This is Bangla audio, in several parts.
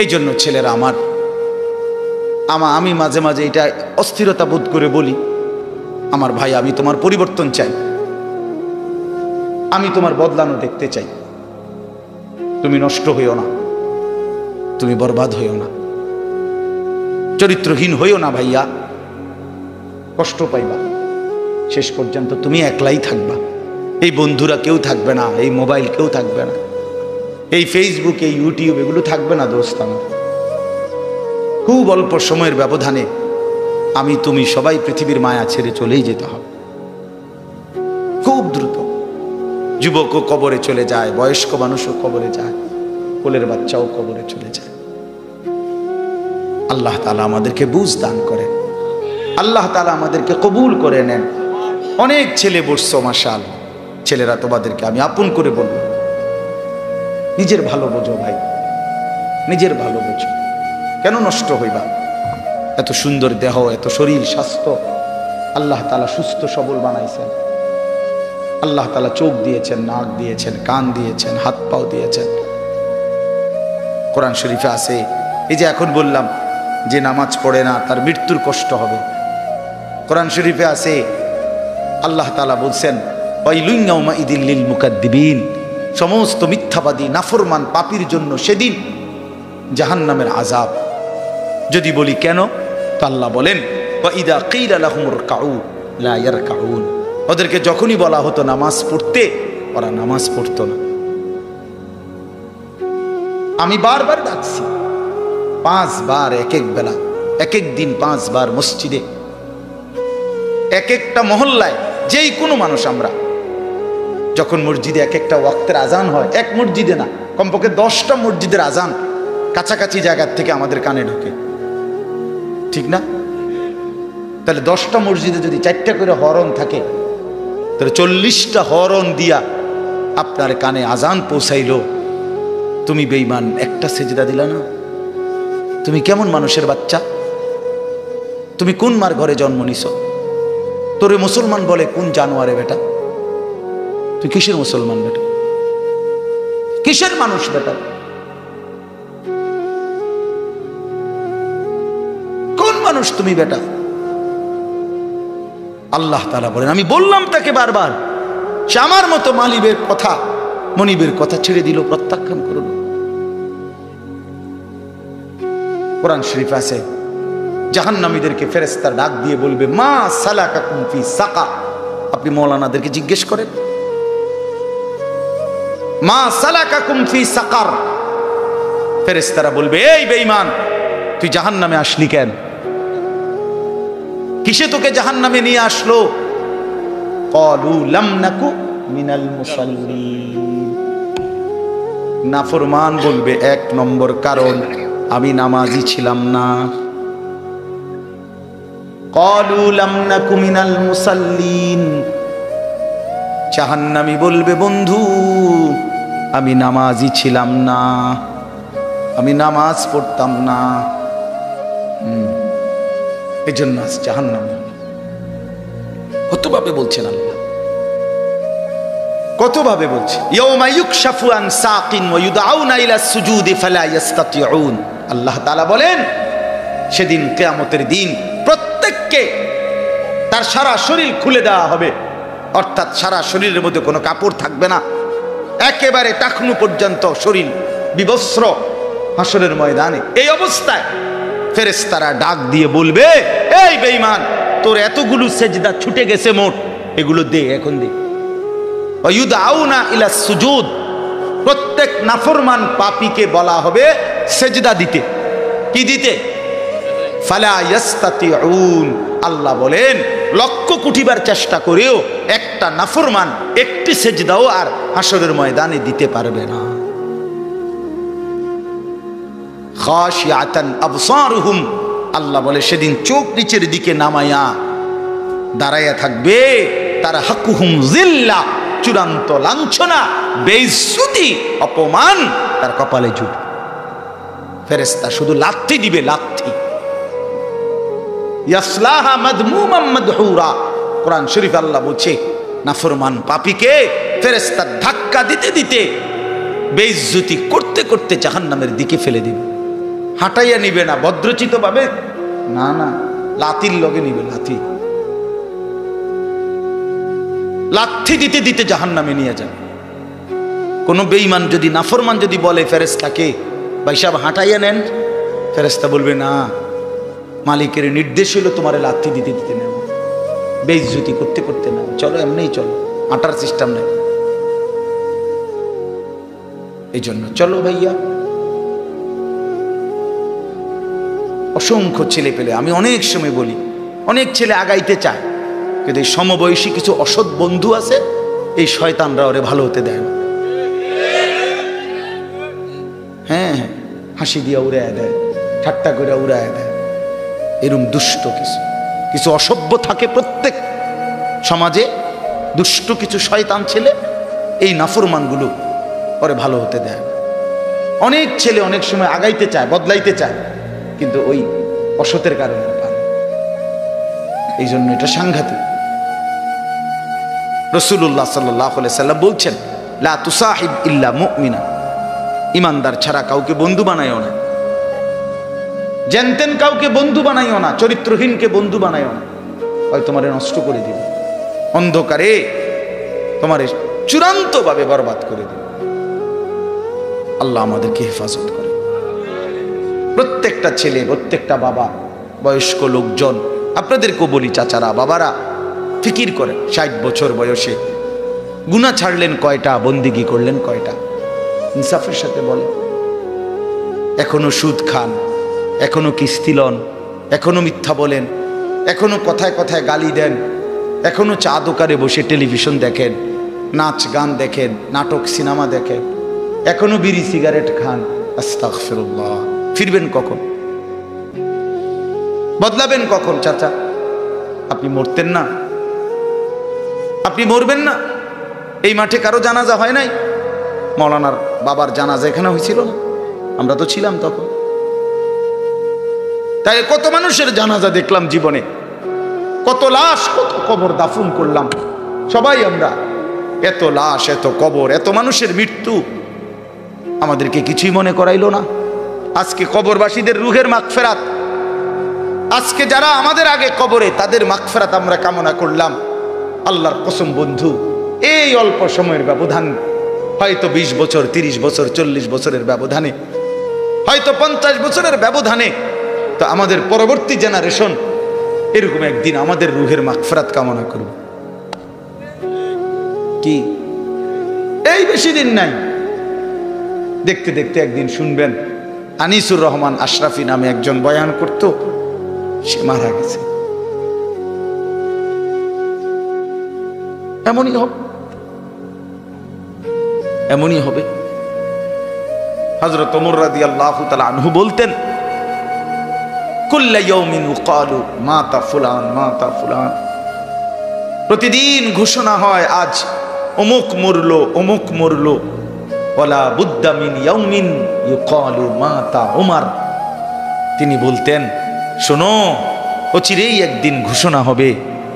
এই জন্য ছেলেরা আমার, আমা, আমি মাঝে মাঝে এটা অস্থিরতা বোধ করে বলি, আমার ভাই, আমি তোমার পরিবর্তন চাই। আমি তোমার বদলানো দেখতে চাই। তুমি নষ্ট হইও না। তুমি বরবাদ হইও না। চরিত্রহীন হইও না ভাইয়া। কষ্ট পাইবা। শেষ পর্যন্ত তুমি একলাই থাকবা। এই বন্ধুরা কেউ থাকবে না, এই মোবাইল কেউ থাকবে না। এই ফেসবুক ইউটিউব এগুলো থাকবে না দোস্ত আমার। খুব অল্প সময়ের ব্যবধানে আমি তুমি সবাই পৃথিবীর মায়া ছেড়ে চলেই যেতে হবে। খুব দ্রুত। যুবকও কবরে চলে যায়, বয়স্ক মানুষও কবরে যায়, কোলের বাচ্চাও কবরে চলে যায়। আল্লাহ তালা আমাদেরকে বুঝ দান করেন। আল্লাহ তালা আমাদেরকে কবুল করে নেন। অনেক ছেলে বসছো মাসাল ছেলেরা তোমাদেরকে আমি আপন করে বলব। নিজের ভালো বোঝো ভাই। নিজের ভালো বোঝো। কেন নষ্ট হইবা? এত সুন্দর দেহ, এত শরীর, স্বাস্থ্য। আল্লাহ তালা সুস্থ, সবল বানাইছেন। আল্লাহ তালা চোখ দিয়েছেন, নাক দিয়েছেন, কান দিয়েছেন, হাত পাও দিয়েছেন। কোরআন শরীফে আছে। এই যে এখন বললাম যে নামাজ পড়ে না, তার মৃত্যুর কষ্ট হবে। কোরআন শরীফে আছে। আল্লাহ তালা বলছেন ইদিল্লিল মুকাদ্দিবিন। সমস্ত মিথ্যাবাদী, নাফরমান পাপির জন্য সেদিন জাহান্নামের আজাব যদি বলি কেন, তো আল্লাহ বলেন ওদেরকে যখনই বলা হতো নামাজ পড়তে, ওরা নামাজ পড়তো না। আমি বারবার ডাকছি, পাঁচবার এক এক বেলা এক এক দিন পাঁচবার মসজিদে। এক একটা মহল্লায় যেই কোনো মানুষ আমরা যখন মসজিদে এক একটা ওয়াক্তের আজান হয়, এক মসজিদে না, কমপক্ষে দশটা মসজিদের আজান কাছাকাছি জায়গার থেকে আমাদের কানে ঢোকে। ঠিক না? তাহলে দশটা মসজিদে যদি চারটা করে হরণ থাকে, তাহলে চল্লিশটা হরণ দিয়া আপনার কানে আজান পৌঁছাইল। তুমি বেইমান একটা সেজদা দিলা না? তুমি কেমন মানুষের বাচ্চা? তুমি কোন মার ঘরে জন্ম নিছ? তোরে মুসলমান বলে কোন জানোয়ারে বেটা? তুই কিসের মুসলমান বেটা? কিসের মানুষ বেটা? কোন মানুষ তুমি বেটা? আল্লাহ তালা বলেন, আমি বললাম তাকে বারবার, সে আমার মতো মালিবের কথা, মনিবের কথা ছেড়ে দিল, প্রত্যাখ্যান করল। কোরআন শরীফ আছে, জাহান্নামীদেরকে ফেরেস্তার ডাক দিয়ে বলবে, মা সালাকা কুমফি সাকা। আপনি মৌলানাদেরকে জিজ্ঞেস করেন মা সালাকা কুমফি সাকার। ফেরেস্তারা বলবে, এই বেঈমান, তুই জাহান্নামে আসলি কেন? কিসে তোকে জাহান্নামে নিয়ে আসলো? কলু লাম নাকু মিনাল নাফরমান বলবে, এক নম্বর কারণ, আমি নামাজি ছিলাম না। কলু লাম নাকু মিনাল মুসাল্লিন। জাহান্নামী বলবে, বন্ধু, আমি নামাজি ছিলাম না। আমি নামাজ পড়তাম না। এই জন্য আজ জাহান্নাম কতভাবে বলছেন আল্লাহ? কতভাবে বলছে আল্লাহ তাআলা বলেন, সেদিন কিয়ামতের দিন প্রত্যেককে তার সারা শরীর খুলে দেওয়া হবে। অর্থাৎ সারা শরীরের মধ্যে কোনো কাপড় থাকবে না। একেবারে টাকনু পর্যন্ত শরীর বিবস্ত্র হাসরের ময়দানে। এই অবস্থায় ফেরেস্তারা ডাক দিয়ে বলবে, এই বেঈমান, তোর এতগুলো সেজদা ছুটে গেছে মোট, এগুলো দে, এখন দে। ইলা সুজুদ, প্রত্যেক নাফরমান পাপীকে বলা হবে সেজদা দিতে। কি দিতে? ফালা আল্লাহ বলেন লক্ষ কুটিবার চেষ্টা করেও একটা নাফরমান একটি সেজদাও আর হাসরের ময়দানে দিতে পারবে না। আল্লাহ বলে, সেদিন চোখ নিচের দিকে নামায়া দাঁড়াইয়া থাকবে, তার হাকুহুম জিল্লা, চূড়ান্ত লাঞ্ছনা, বেইজ্জতি, অপমান তার কপালে জুট ফেরেস্তা শুধু লাথি দিবে, লাথি। ইয়াসলাহা মাদমুমাম মাদহুরা। কোরআন শরীফ আল্লাহ বলছে, নাফরমান পাপীকে ফেরেস্তা ধাক্কা দিতে দিতে বেইজ্জতি করতে করতে জাহান্নামের দিকে ফেলে দিবে। হাঁটাইয়া নিবে না ভদ্রচিত ভাবে না না লাতির লগে নিবে, লাথি। লাথি দিতে দিতে জাহান নামে নিয়ে যাবে। কোনো বেইমান যদি, নাফরমান যদি বলে ফেরেস্তাকে ভাই সাহেব হাঁটাইয়া নেন ফেরেস্তা বলবে, না। মালিকের নির্দেশ হলো তোমার লাথি দিতে দিতে নেব বেইজ্জতি করতে করতে না চলো, এমনিই চলো। হাঁটার সিস্টেম নেই। এই জন্য চলো ভাইয়া। অসংখ্য ছেলে পেলে, আমি অনেক সময় বলি, অনেক ছেলে আগাইতে চায়, কিন্তু এই সমবয়সী কিছু অসৎ বন্ধু আছে, এই শয়তানরা ওরে ভালো হতে দেয় না। হ্যাঁ হ্যাঁ হাসি দিয়া উড়ায় দেয়, ঠাট্টা করে উড়ায় দেয়। এরম দুষ্ট কিছু। কিছু অসভ্য থাকে প্রত্যেক সমাজে। দুষ্ট কিছু শয়তান ছেলে, এই নাফরমানগুলো পরে ভালো হতে দেয় অনেক ছেলে অনেক সময় আগাইতে চায়, বদলাইতে চায়, কিন্তু ওই অসতের কারণে পারে এই জন্য এটা সাংঘাতিক। রসুল্লাহ সাল্লাহ সাল্লাম বলছেন, লা তুসাহিব ইল্লা মুমিনা। ইমানদার ছাড়া কাউকে বন্ধু বানাইও না। জেনতেন কাউকে বন্ধু বানাইও না, চরিত্রহীনকে বন্ধু বানাইও না। হয় তোমারে নষ্ট করে দিবে। অন্ধকারে তোমারে চূড়ান্তভাবে বরবাদ করে দিবে। আল্লাহ আমাদেরকে হেফাজত করে। প্রত্যেকটা ছেলে, প্রত্যেকটা বাবা, বয়স্ক লোকজন, আপনাদেরকেও বলি চাচারা, বাবারা, ফিকির করেন। ষাট বছর বয়সে গুণা ছাড়লেন কয়টা, বন্দিগি করলেন কয়টা? ইনসাফের সাথে বলে এখনও সুদ খান। এখনও কিস্তি লন, এখনও মিথ্যা বলেন, এখনও কথায় কথায় গালি দেন, এখনও চা দোকানে বসে টেলিভিশন দেখেন, নাচ গান দেখেন, নাটক, সিনেমা দেখেন, এখনও বিড়ি সিগারেট খান, আস্তাগফিরুল্লাহ। ফিরবেন কখন? বদলাবেন কখন, চাচা? আপনি মরতেন না। আপনি মরবেন না। এই মাঠে কারও জানাজা হয় নাই? মৌলানার বাবার জানাজা এখানে হয়েছিল না? আমরা তো ছিলাম তখন। তাই কত মানুষের জানাজা দেখলাম জীবনে? কত লাশ, কত কবর দাফন করলাম। সবাই আমরা, এত লাশ, এত কবর, এত মানুষের মৃত্যু আমাদেরকে কিছুই মনে করাইল না। আজকে কবরবাসীদের রুহের মাগফেরাত। আজকে যারা আমাদের আগে কবরে, তাদের মাগফেরাত আমরা কামনা করলাম। আল্লাহর কসম বন্ধু, এই অল্প সময়ের ব্যবধান, হয়তো ২০ বছর ৩০ বছর, চল্লিশ বছরের ব্যবধানে, হয়তো পঞ্চাশ বছরের ব্যবধানে তো আমাদের পরবর্তী জেনারেশন এরকম একদিন আমাদের রুহের মাগফেরাত কামনা করব। কি? এই বেশি দিন নাই। দেখতে দেখতে একদিন শুনবেন, আনিসুর রহমান আশরাফি নামে একজন বয়ান করত, সে মারা গেছে। এমনই হবে। এমনই হবে। হজরত রাদি আল্লাহ তালা আনহু বলতেন মাতা ফুলান মাতা ফুলান। প্রতিদিন ঘোষণা হয়, আজ অমুক মরলো অমুক মরলো। ওলা বুদ্দামিন ইয়ৌমিন ইউকালু, মাতা ওমার তিনি বলতেন, শোনো, অচিরেই একদিন ঘোষণা হবে,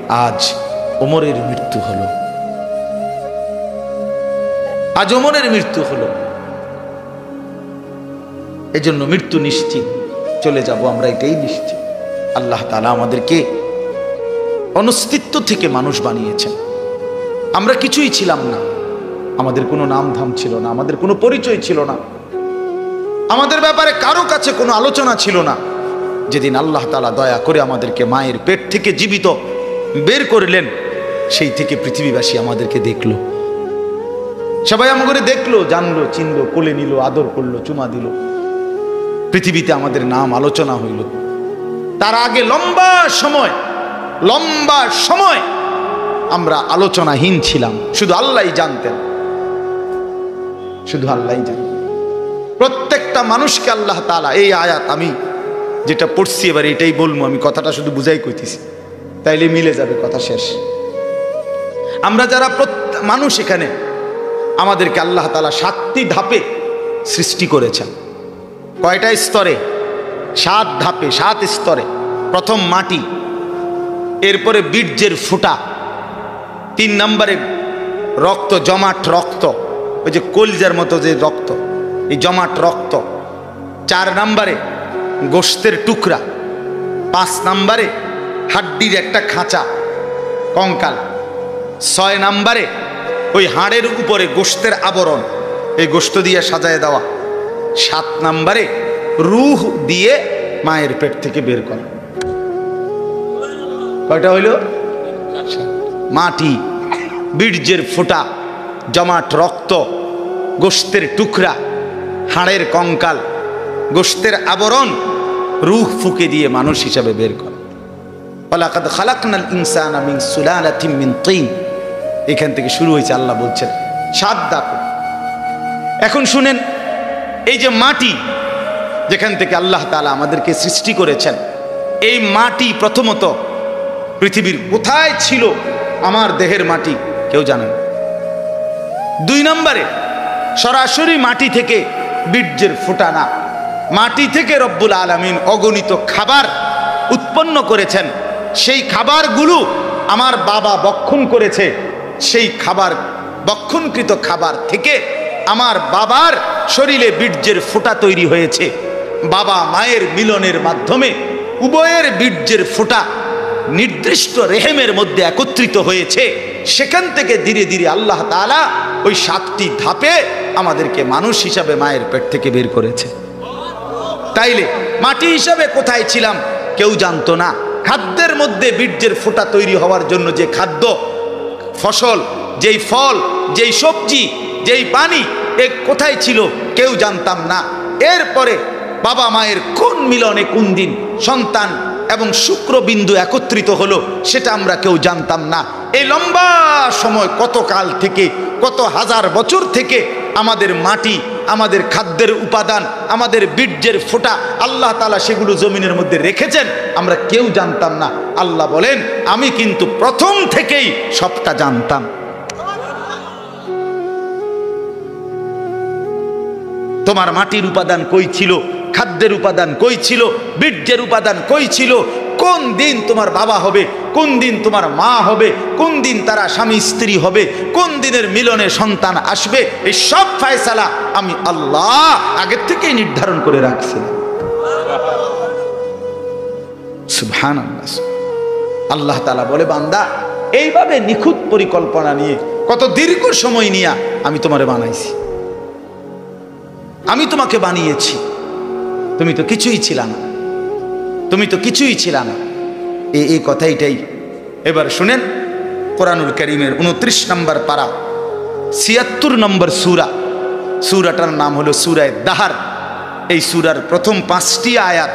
আজ ওমরের মৃত্যু হলো। আজ ওমরের মৃত্যু হলো। এজন্য মৃত্যু নিশ্চিত। চলে যাব, আমরা এটাই নিশ্চিত। আল্লাহ তালা আমাদেরকে অনস্তিত্ব থেকে মানুষ বানিয়েছেন। আমরা কিছুই ছিলাম না। আমাদের কোনো নাম ধাম ছিল না, আমাদের কোনো পরিচয় ছিল না। আমাদের ব্যাপারে কারও কাছে কোনো আলোচনা ছিল না। যেদিন আল্লাহ তালা দয়া করে আমাদেরকে মায়ের পেট থেকে জীবিত বের করলেন, সেই থেকে পৃথিবীবাসী আমাদেরকে দেখল। সবাই আমাকে দেখল, জানলো, চিনলো, কোলে নিল, আদর করল, চুমা দিল। পৃথিবীতে আমাদের নাম আলোচনা হইল। তার আগে লম্বা সময় লম্বা সময় আমরা আলোচনাহীন ছিলাম। শুধু আল্লাহ জানতেন। শুধু আল্লাহ জানতেন প্রত্যেকটা মানুষকে আল্লাহ তালা এই আয়াত আমি যেটা পড়ছি, এবার এটাই বলব, আমি কথাটা শুধু বুঝাই কইতেছি। তাইলে মিলে যাবে কথা শেষ। আমরা যারা মানুষ এখানে, আমাদেরকে আল্লাহ তালা সাতটি ধাপে সৃষ্টি করেছেন। কয়টা স্তরে? সাত ধাপে, সাত স্তরে। প্রথম মাটি, এরপরে বীর্যের ফুটা। তিন নম্বরে রক্ত, জমাট রক্ত। ওই যে কলজার মতো যে রক্ত, এই জমাট রক্ত। চার নম্বরে গোস্তের টুকরা। পাঁচ নাম্বারে হাড্ডির একটা খাঁচা, কঙ্কাল। ছয় নাম্বারে ওই হাড়ের উপরে গোস্তের আবরণ। এই গোস্ত দিয়ে সাজায় দেওয়া। সাত নাম্বারে রুহ দিয়ে মায়ের পেট থেকে বের করা। কয়টা হইল? মাটি, বীর্যের ফোঁটা, জমাট রক্ত, গোস্তের টুকরা, হাড়ের কঙ্কাল, গোস্তের আবরণ রুহ ফুকে দিয়ে মানুষ হিসাবে বের করে। ইনসানা এখান থেকে শুরু হয়েছে, আল্লাহ বলছেন, সাত দাপ এখন শুনেন এই যে মাটি, যেখান থেকে আল্লাহ তালা আমাদেরকে সৃষ্টি করেছেন, এই মাটি প্রথমত পৃথিবীর কোথায় ছিল? আমার দেহের মাটি, কেউ জানেন দুই নম্বরে, সরাসরি মাটি থেকে বীর্যের ফোটানা। মাটি থেকে রব্বুল আলমিন অগণিত খাবার উৎপন্ন করেছেন। সেই খাবারগুলো আমার বাবা বক্ষণ করেছে। সেই খাবার বক্ষণকৃত খাবার থেকে আমার বাবার শরীরে বীর্যের ফোঁটা তৈরি হয়েছে। বাবা মায়ের মিলনের মাধ্যমে উভয়ের বীর্যের ফোঁটা নির্দিষ্ট রেহেমের মধ্যে একত্রিত হয়েছে। সেখান থেকে ধীরে ধীরে আল্লাহ তালা ওই সাতটি ধাপে আমাদেরকে মানুষ হিসাবে মায়ের পেট থেকে বের করেছে। তাইলে মাটি হিসাবে কোথায় ছিলাম কেউ জানতো না। খাদ্যের মধ্যে বীর্যের ফোঁটা তৈরি হওয়ার জন্য যে খাদ্য, ফসল, যেই ফল, যেই সবজি যেই পানি এ কোথায় ছিল কেউ জানতাম না। এরপরে বাবা মায়ের কোন মিলনে কোন দিন সন্তান এবং শুক্রবিন্দু একত্রিত হলো সেটা আমরা কেউ জানতাম না। এই লম্বা সময় কত কাল থেকে, কত হাজার বছর থেকে আমাদের মাটি, আমাদের খাদ্যের উপাদান, আমাদের বীর্যের ফোঁটা আল্লাহ তালা সেগুলো জমিনের মধ্যে রেখেছেন, আমরা কেউ জানতাম না। আল্লাহ বলেন, আমি কিন্তু প্রথম থেকেই সবটা জানতাম। তোমার মাটির উপাদান কই ছিল? খাদ্যের উপাদান কই ছিল? বীর্যের উপাদান কই ছিল? কোন দিন তোমার বাবা হবে? কোন দিন তোমার মা হবে? কোন দিন তারা স্বামী স্ত্রী হবে? কোন দিনের মিলনে সন্তান আসবে? এই সব ফায়সালা আমি আল্লাহ আগের থেকেই নির্ধারণ করে রাখছি সুবহান আল্লাহ তালা বলে, বান্দা, এইভাবে নিখুঁত পরিকল্পনা নিয়ে, কত দীর্ঘ সময় নিয়ে আমি তোমারে বানাইছি। আমি তোমাকে বানিয়েছি। তুমি তো কিছুই ছিল না। তুমি তো কিছুই ছিল না। এই এই কথাইটাই এবার শুনেন কোরআনুল করিমের উনত্রিশ নম্বর পারা, ছিয়াত্তর নম্বর সুরা। সুরাটার নাম হলো সুরায় দাহার। এই সুরার প্রথম পাঁচটি আয়াত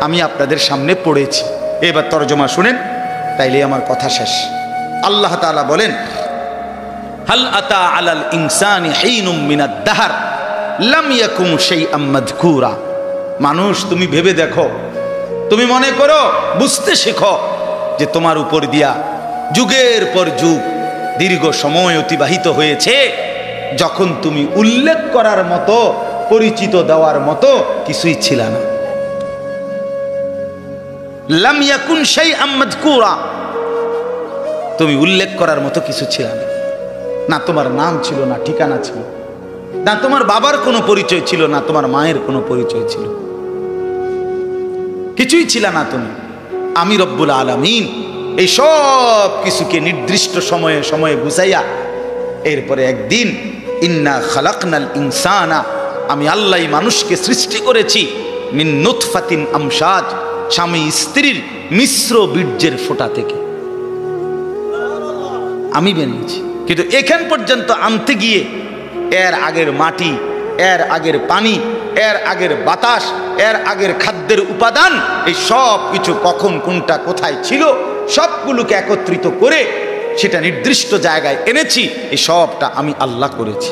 আমি আপনাদের সামনে পড়েছি। এবার তর্জমা শুনেন, তাইলে আমার কথা শেষ। আল্লাহ তাআলা বলেন, হাল আতা আলাল ইনসানি হিনুম মিনাদ দাহার? লাম শাইআম মাযকুরা। মানুষ, তুমি ভেবে দেখো। তুমি মনে করো, বুঝতে শেখো যে তোমার উপর দিয়া যুগের পর যুগ দীর্ঘ সময় অতিবাহিত হয়েছে। যখন তুমি উল্লেখ করার মতো, পরিচিত দেওয়ার মতো কিছুই ছিল না। লাম ইয়াকুন শাইআম মাযকুরা। তুমি উল্লেখ করার মতো কিছু ছিল না। না তোমার নাম ছিল, না ঠিকানা ছিল। না, তোমার বাবার কোনো পরিচয় ছিল না, তোমার মায়ের কোনো পরিচয় ছিল। কিছুই ছিল না তুমি। আমি রব্বুল আলমিন এই সব কিছুকে নির্দিষ্ট সময়ে সময়ে বুঝাইয়া এরপরে একদিন ইন্না খালাকনাল ইনসানা, আমি আল্লাহ মানুষকে সৃষ্টি করেছি মিন নুৎফাতিন আমসাদ, স্বামী স্ত্রীর মিশ্র বীর্যের ফোঁটা থেকে। আমি বেরিয়েছি। কিন্তু এখান পর্যন্ত আনতে গিয়ে এর আগের মাটি, এর আগের পানি, এর আগের বাতাস, এর আগের খাদ্যের উপাদান, এই সব কিছু কখন, কোনটা, কোথায় ছিল, সবগুলোকে একত্রিত করে সেটা নির্দিষ্ট জায়গায় এনেছি, এই সবটা আমি আল্লাহ করেছি।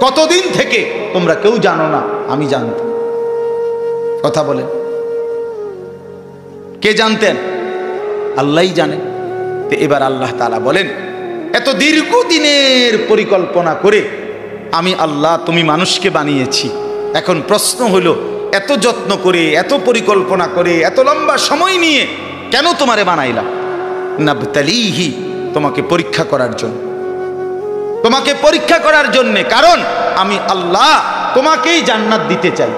কতদিন থেকে তোমরা কেউ জানো না, আমি জানতাম। কথা বলেন। কে জানতেন? আল্লাহই জানেন তো এবার আল্লাহ তালা বলেন এত দীর্ঘদিনের পরিকল্পনা করে আমি আল্লাহ তুমি মানুষকে বানিয়েছি। এখন প্রশ্ন হলো, এত যত্ন করে, এত পরিকল্পনা করে, এত লম্বা সময় নিয়ে কেন তোমারে বানাইলাম নাবতালিহি, তোমাকে পরীক্ষা করার জন্য। তোমাকে পরীক্ষা করার জন্যে, কারণ আমি আল্লাহ তোমাকেই জান্নাত দিতে চাই।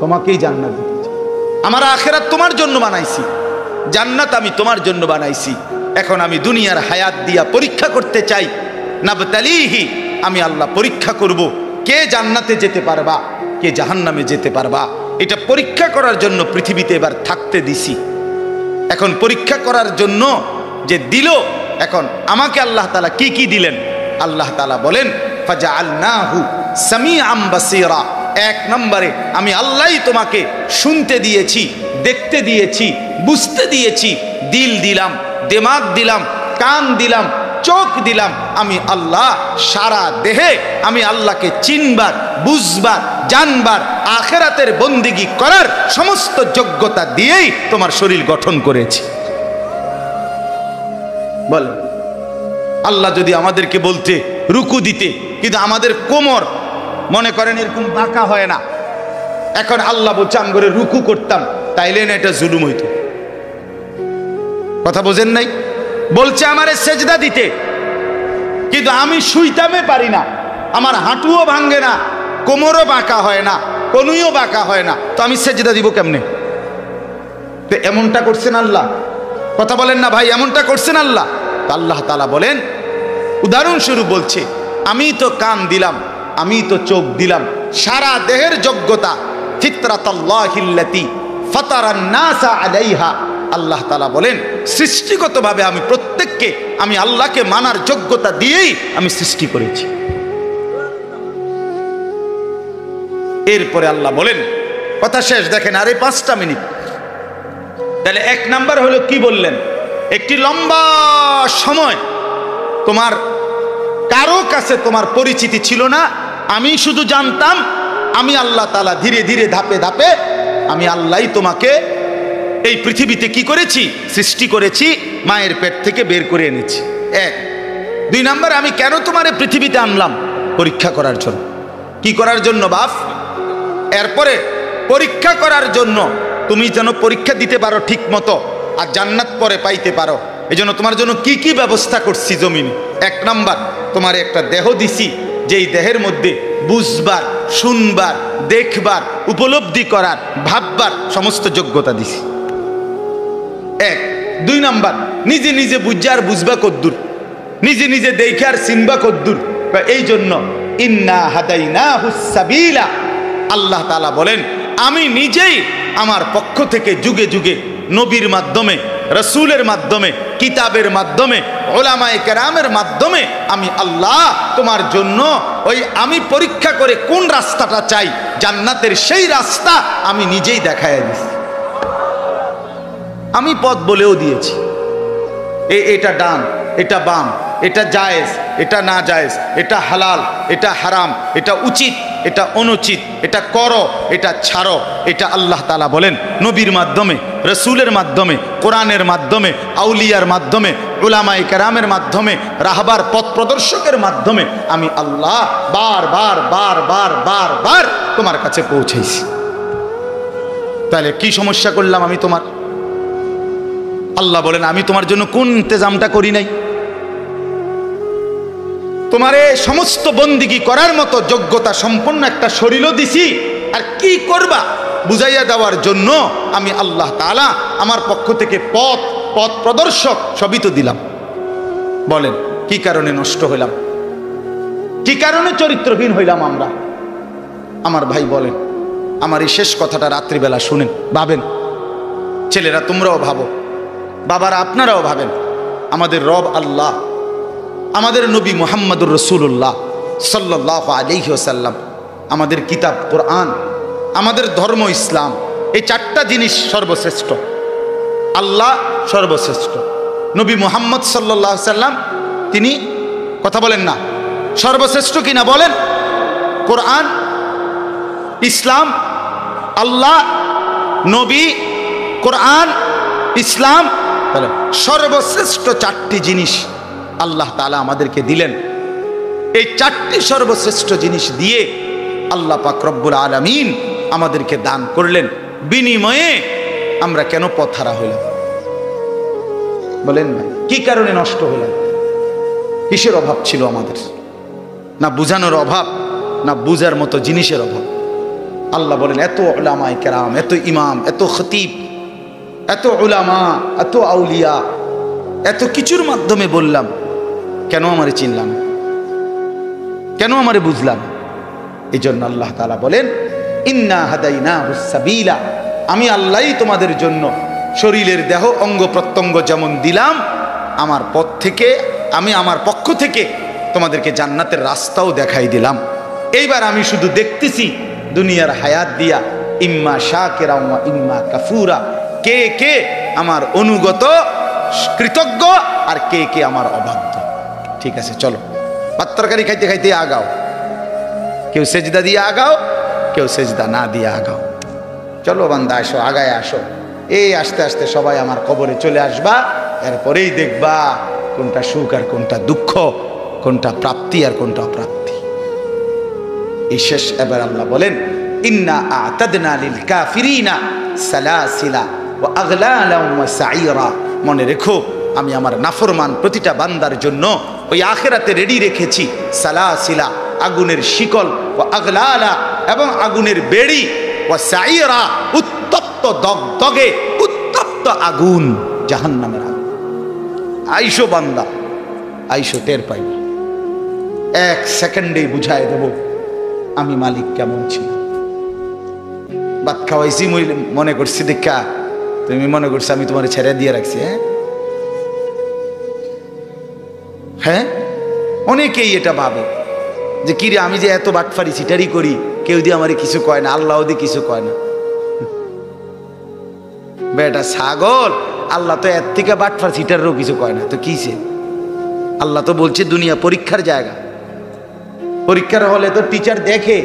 তোমাকেই জান্নাত দিতে চাই। আমার আখেরাত তোমার জন্য বানাইছি। জান্নাত আমি তোমার জন্য বানাইছি। এখন আমি দুনিয়ার হায়াত দিয়া পরীক্ষা করতে চাই। নাবতালিহি, আমি আল্লাহ পরীক্ষা করব। কে জান্নাতে যেতে পারবা? কে জাহান্নামে যেতে পারবা? এটা পরীক্ষা করার জন্য পৃথিবীতে এবার থাকতে দিছি। এখন পরীক্ষা করার জন্য যে দিল, এখন আমাকে আল্লাহ তালা কি কি দিলেন? আল্লাহ তালা বলেন ফাজা আল্লাহু সামি আম্বাসিরা এক নম্বরে, আমি আল্লাহই তোমাকে শুনতে দিয়েছি, দেখতে দিয়েছি, বুঝতে দিয়েছি, দিল দিলাম। দেমাগ দিলাম, কান দিলাম, চোখ দিলাম, আমি আল্লাহ সারা দেহে, আমি আল্লাহকে চিনবার, বুঝবার, জানবার, আখেরাতের বন্দিগি করার সমস্ত যোগ্যতা দিয়েই তোমার শরীর গঠন করেছি। বল। আল্লাহ যদি আমাদেরকে বলতে রুকু দিতে, কিন্তু আমাদের কোমর, মনে করেন এরকম বাঁকা হয় না। এখন আল্লাহ বলছে, আমি করে রুকু করতাম, তাইলে না এটা জুলুম হইতো। কথা বোঝেন নাই? বলছে, আমারে সেজদা দিতে। কিন্তু আমি শুইতামে পারি না। আমার হাঁটুও ভাঙ্গে না, কোমরও বাঁকা হয় না, কনুইও বাঁকা হয় না। তো আমি সেজদা দিব কেমনে? তো এমনটা করছেন আল্লাহ। কথা বলেন না ভাই, এমনটা করছেন আল্লাহ। আল্লাহ তালা বলেন, উদাহরণস্বরূপ বলছে, আমি তো কান দিলাম, আমি তো চোখ দিলাম, সারা দেহের যোগ্যতা ফিতরাতাল্লাহিল্লাতি ফাতারান্নাসা আলাইহা। আল্লাহ তালা বলেন, সৃষ্টিগতভাবে আমি প্রত্যেককে, আমি আল্লাহকে মানার যোগ্যতা দিয়েই আমি সৃষ্টি করেছি। এরপরে আল্লাহ বলেন, কথা শেষ, দেখেন আরে পাঁচটা মিনিট। তাহলে এক নাম্বার হলো, কি বললেন? একটি লম্বা সময় তোমার, কারও কাছে তোমার পরিচিতি ছিল না, আমি শুধু জানতাম, আমি আল্লাহ তালা ধীরে ধীরে ধাপে ধাপে, আমি আল্লাহই তোমাকে এই পৃথিবীতে কি করেছি? সৃষ্টি করেছি, মায়ের পেট থেকে বের করে এনেছি। এক। দুই নাম্বার, আমি কেন তোমার পৃথিবীতে আনলাম? পরীক্ষা করার জন্য। কি করার জন্য, বাপ? এরপরে, পরীক্ষা করার জন্য। তুমি যেন পরীক্ষা দিতে পারো ঠিক মতো আর জান্নাত পরে পাইতে পারো। এই জন্য তোমার জন্য কি কি ব্যবস্থা করছি জমিনে? এক নাম্বার, তোমার একটা দেহ দিছি, যেই দেহের মধ্যে বুঝবার, শুনবার, দেখবার, উপলব্ধি করার, ভাববার সমস্ত যোগ্যতা দিছি। এক। দুই নাম্বার, নিজে নিজে বুঝা আর বুঝবা কদ্দুর। নিজে নিজে দেখে আর চিনবা কদ্দুর। এই জন্য ইন্না হাদাইনা হুসাবিলা আল্লাহ তালা বলেন, আমি নিজেই আমার পক্ষ থেকে যুগে যুগে নবীর মাধ্যমে, রসুলের মাধ্যমে, কিতাবের মাধ্যমে ওলামায় কেরামের মাধ্যমে আমি আল্লাহ তোমার জন্য ওই আমি পরীক্ষা করে কোন রাস্তাটা চাই, জান্নাতের সেই রাস্তা আমি নিজেই দেখায় দিছি। আমি পথ বলেও দিয়েছি। এ, এটা ডান, এটা বাম, এটা জায়েজ, এটা না জায়েজ, এটা হালাল, এটা হারাম, এটা উচিত, এটা অনুচিত, এটা করো, এটা ছাড়ো, এটা আল্লাহ তালা বলেন নবীর মাধ্যমে, রসুলের মাধ্যমে, কোরআনের মাধ্যমে, আউলিয়ার মাধ্যমে উলামাই কারামের মাধ্যমে, রাহবার, পথ প্রদর্শকের মাধ্যমে আমি আল্লাহ বার বার বার বার বার বার তোমার কাছে পৌঁছেছি। তাহলে কি সমস্যা করলাম আমি তোমার? আল্লাহ বলেন, আমি তোমার জন্য কোন ইন্তজামটা করি নাই? তোমার সমস্ত বন্দিগি করার মতো যোগ্যতা সম্পন্ন একটা শরীরও দিছি, আর কি করবা? বুঝাইয়া দেওয়ার জন্য আমি আল্লাহ তালা আমার পক্ষ থেকে পথ পথ প্রদর্শক সবই তো দিলাম। বলেন, কি কারণে নষ্ট হইলাম? কি কারণে চরিত্রহীন হইলাম আমরা? আমার ভাই বলেন, আমার এই শেষ কথাটা রাত্রিবেলা শুনেন, ভাবেন। ছেলেরা, তোমরাও ভাবো। বাবারা, আপনারাও ভাবেন, আমাদের রব আল্লাহ, আমাদের নবী মোহাম্মদুর রসুল্লাহ সাল্লাহ আলিহাসাল্লাম আমাদের কিতাব কোরআন, আমাদের ধর্ম ইসলাম, এই চারটা জিনিস সর্বশ্রেষ্ঠ। আল্লাহ সর্বশ্রেষ্ঠ। নবী মোহাম্মদ সাল্লাহ সাল্লাম তিনি কথা বলেন না, সর্বশ্রেষ্ঠ কিনা বলেন? কোরআন, ইসলাম, আল্লাহ, নবী, কোরআন, ইসলাম সর্বশ্রেষ্ঠ চারটি জিনিস আল্লাহ তালা আমাদেরকে দিলেন। এই চারটি সর্বশ্রেষ্ঠ জিনিস দিয়ে আল্লাহ পাক রব্বুল আলমিন আমাদেরকে দান করলেন। বিনিময়ে আমরা কেন পথারা হইলাম? বলেন ভাই, কি কারণে নষ্ট হইলাম? কিসের অভাব ছিল আমাদের? না বুঝানোর অভাব, না বুঝার মতো জিনিসের অভাব। আল্লাহ বলেন, এত ওলামায় কেরাম, এত ইমাম, এত খতিব এত ওলামা এত আউলিয়া, এত কিছুর মাধ্যমে বললাম, কেন আমারে চিনলাম? কেন আমারে বুঝলাম? এই জন্য আল্লাহ তালা বলেন, ইন্না হাদাইনা হুসাবিলা আমি আল্লাহই তোমাদের জন্য শরীরের দেহ, অঙ্গ প্রত্যঙ্গ যেমন দিলাম, আমার পথ থেকে, আমি আমার পক্ষ থেকে তোমাদেরকে জান্নাতের রাস্তাও দেখাই দিলাম। এইবার আমি শুধু দেখতেছি দুনিয়ার হায়াত দিয়া, ইম্মা শাকেরা ইম্মা কাফুরা। কে কে আমার অনুগত, কৃতজ্ঞ আর কে কে আমার অবাধ্য। ঠিক আছে, চলো। ভাত তরকারি খাইতে খাইতে আগাও। কেউ সেজদা দিয়ে আগাও, কেউ সেজদা না দিয়ে আগাও। চলো বান্দা, আসো, আগায় আসো। এই আস্তে আস্তে সবাই আমার কবরে চলে আসবা, এরপরেই দেখবা কোনটা সুখ আর কোনটা দুঃখ, কোনটা প্রাপ্তি আর কোনটা অপ্রাপ্তি। এই শেষ এবার আল্লাহ বলেন, ইন্না আতাদনা লিল কাফিরিনা সালাসিলা। ওয়া সাইরা মনে রেখো, আমি আমার নাফরমান প্রতিটা বান্দার জন্য ওই আখেরাতে রেডি রেখেছি। সালাসিলা, আগুনের শিকল ও আগলালা এবং আগুনের বেড়ি ও সাইরা উত্তপ্ত দগদগে, উত্তপ্ত আগুন জাহান্নামের আগুন। আইসো বান্দা, আইসো টের পাইব। এক সেকেন্ডেই বুঝাই দেব, আমি মালিক কেমন ছিল ভাত খাওয়াইছি মনে করছি, দেখা তুমি মনে করছ আমি তোমার ছেড়ে দিয়ে রাখছি হ্যাঁ? হ্যাঁ? অনেকেই এটা ভাবে যে, কিরে, আমি যে এত বাটফারি সিটারি করি, কেউ দিয়ে আমার কিছু কয় না, আল্লাহ দিয়ে কিছু কয় না। বেটা ছাগল, আল্লাহ তো এর থেকে বাটফার সিটারেরও কিছু কয় না। তো কিসে আল্লাহ তো বলছে দুনিয়া পরীক্ষার জায়গা। পরীক্ষার হলে তো টিচার দেখে।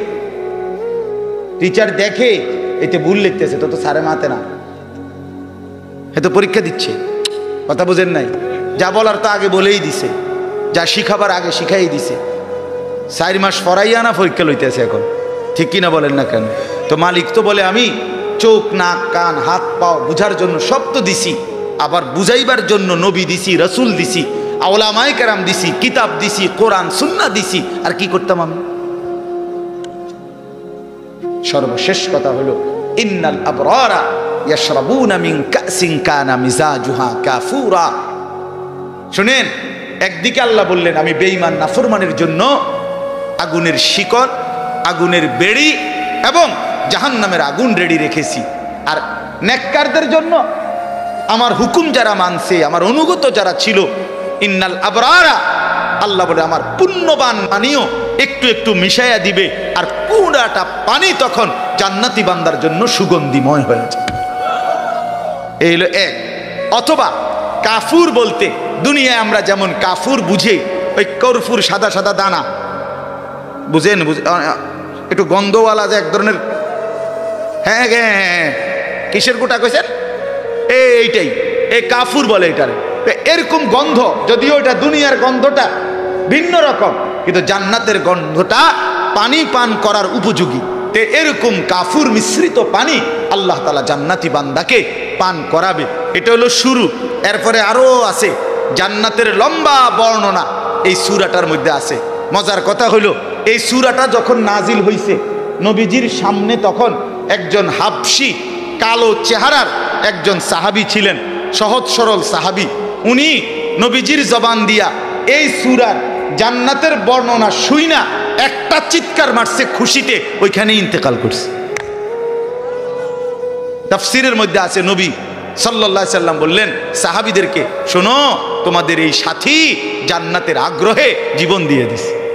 টিচার দেখে, এতে ভুল লিখতেছে তো তো সারে মাতে না। এ তো পরীক্ষা দিচ্ছে। কথা বোঝেন নাই? যা বলার তা আগে বলেই দিছে। যা শিখাবার আগে শিখাই দিছে। চার মাস ফরাইয়া না পরীক্ষা লইতেছে এখন? ঠিক কিনা বলেন না কেন? তো মালিক তো বলে, আমি চোখ, নাক, কান, হাত, পাও বুঝার জন্য সব তো দিছি। আবার বুঝাইবার জন্য নবী দিছি, রসুল দিছি, আওলামায় কেরাম দিছি, কিতাব দিছি, কোরআন সুন্না দিছি। আর কি করতাম আমি? সর্বশেষ কথা হলো, ইন্নাল আবরারা ইয়াশরাবুনা মিন কাসিন কানা মিজাজুহা কাফুরা। শুনেন, একদিকে আল্লাহ বললেন, আমি বেঈমান নাফরমানের জন্য আগুনের শিকল, আগুনের বেড়ি এবং জাহান্নামের আগুন রেডি রেখেছি। আর নেককারদের জন্য আমার হুকুম যারা মানছে, আমার অনুগত যারা ছিল, ইন্নাল আবরারা, আল্লাহ বলে, আমার পুণ্যবান পানিও একটু একটু মিশাইয়া দিবে, আর পুরাটা পানি তখন জান্নাতি বান্দার জন্য সুগন্ধিময় হয়েছে এই হলো এক। অথবা কাফুর বলতে, দুনিয়ায় আমরা যেমন কাফুর বুঝে, ওই কর্ফুর সাদা সাদা দানা। বুঝেন? বুঝে একটু গন্ধওয়ালা যে এক ধরনের হ্যাঁ হ্যাঁ হ্যাঁ কিসের গোটা কইছেন? এইটাই। এই কাফুর বলে এটারে। এরকম গন্ধ, যদিও এটা দুনিয়ার গন্ধটা ভিন্ন রকম, কিন্তু জান্নাতের গন্ধটা পানি পান করার উপযোগী। তে এরকম কাফুর মিশ্রিত পানি আল্লাহ তালা জান্নাতি বান্দাকে পান করাবে। এটা হলো শুরু। এরপরে আরও আছে, জান্নাতের লম্বা বর্ণনা। এই সুরাটার মধ্যে আছে। মজার কথা হইল এই সুরাটা যখন নাজিল হইছে, নবীজির সামনে তখন একজন হাফসি, কালো চেহারার একজন সাহাবি ছিলেন, সহজ সরল সাহাবি। উনি নবীজির জবান দিয়া এই সুরার জান্নাতের বর্ণনা শুই না একটা চিৎকার মারছে খুশিতে ওইখানে ইন্তেকাল করছে। তাফসিরের মধ্যে আছে নবী সাল্লাহ সাল্লাম বললেন, সাহাবিদেরকে, শোনো, তোমাদের এই সাথী জান্নাতের আগ্রহে জীবন দিয়ে দিছে।